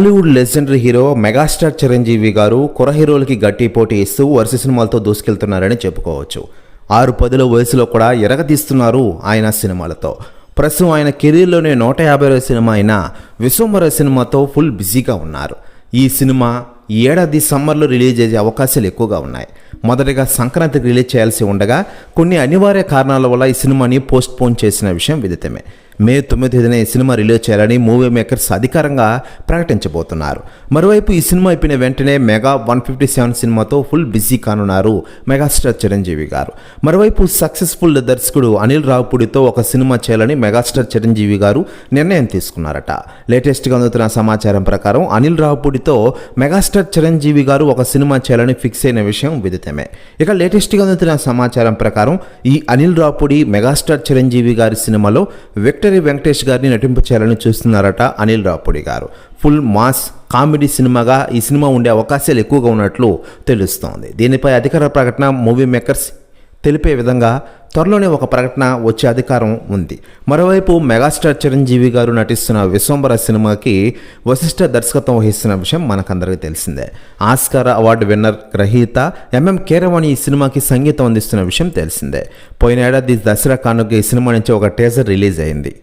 Tollywood legendary hero megastar Chiranjeevi garu కుర హీరోలకి గట్టి పోటీ ఇస్తూ వరుస సినిమాలతో దూసుకెళ్తున్నారని చెప్పుకోవచ్చు. ఆరు పదుల వయసులో కూడా ఎరగదీస్తున్నారు ఆయన సినిమాలతో. ప్రస్తుతం ఆయన కెరీర్లోనే నూట యాభై సినిమా అయిన విశ్వంబర సినిమాతో ఫుల్ బిజీగా ఉన్నారు. ఈ సినిమా ఈ ఏడాది సమ్మర్లో రిలీజ్ అయ్యే అవకాశాలు ఎక్కువగా ఉన్నాయి. మొదటగా సంక్రాంతికి రిలీజ్ చేయాల్సి ఉండగా కొన్ని అనివార్య కారణాల వల్ల ఈ సినిమాని పోస్ట్ పోన్ చేసిన విషయం విదితమే. మే తొమ్మిది తేదీన ఈ సినిమా రిలీజ్ చేయాలని మూవీ మేకర్స్ అధికారంగా ప్రకటించబోతున్నారు. మరోవైపు ఈ సినిమా అయిపోయిన వెంటనే మెగా వన్ ఫిఫ్టీ సెవెన్ సినిమాతో ఫుల్ బిజీ కానున్నారు మెగాస్టార్ చిరంజీవి గారు. మరోవైపు సక్సెస్ఫుల్ దర్శకుడు అనిల్ రావుపూడితో ఒక సినిమా చేయాలని మెగాస్టార్ చిరంజీవి గారు నిర్ణయం తీసుకున్నారట. లేటెస్ట్గా అందుతున్న సమాచారం ప్రకారం అనిల్ రావుపూడితో మెగాస్టార్ చిరంజీవి గారు ఒక సినిమా చేయాలని ఫిక్స్ అయిన విషయం విదితమే. ఇక లేటెస్ట్గా అందుతున్న సమాచారం ప్రకారం ఈ అనిల్ రావుపూడి మెగాస్టార్ చిరంజీవి గారి సినిమాలో విక్టర్ వెంకటేష్ గారిని నటింపచేయాలని చూస్తున్నారట అనిల్ రావుపూడి గారు. ఫుల్ మాస్ కామెడీ సినిమాగా ఈ సినిమా ఉండే అవకాశాలు ఎక్కువగా ఉన్నట్లు తెలుస్తోంది. దీనిపై అధికార ప్రకటన మూవీ మేకర్స్ తెలిపే విధంగా త్వరలోనే ఒక ప్రకటన వచ్చే అధికారం ఉంది. మరోవైపు మెగాస్టార్ చిరంజీవి గారు నటిస్తున్న విశ్వంబర సినిమాకి వశిష్ఠ దర్శకత్వం వహిస్తున్న విషయం మనకందరికీ తెలిసిందే. ఆస్కార్ అవార్డు విన్నర్ గ్రహీత ఎంఎం కీరవాణి ఈ సినిమాకి సంగీతం అందిస్తున్న విషయం తెలిసిందే. పోయిన ఏడాది దసరా కానుక ఈ సినిమా నుంచి ఒక టేజర్ రిలీజ్ అయింది.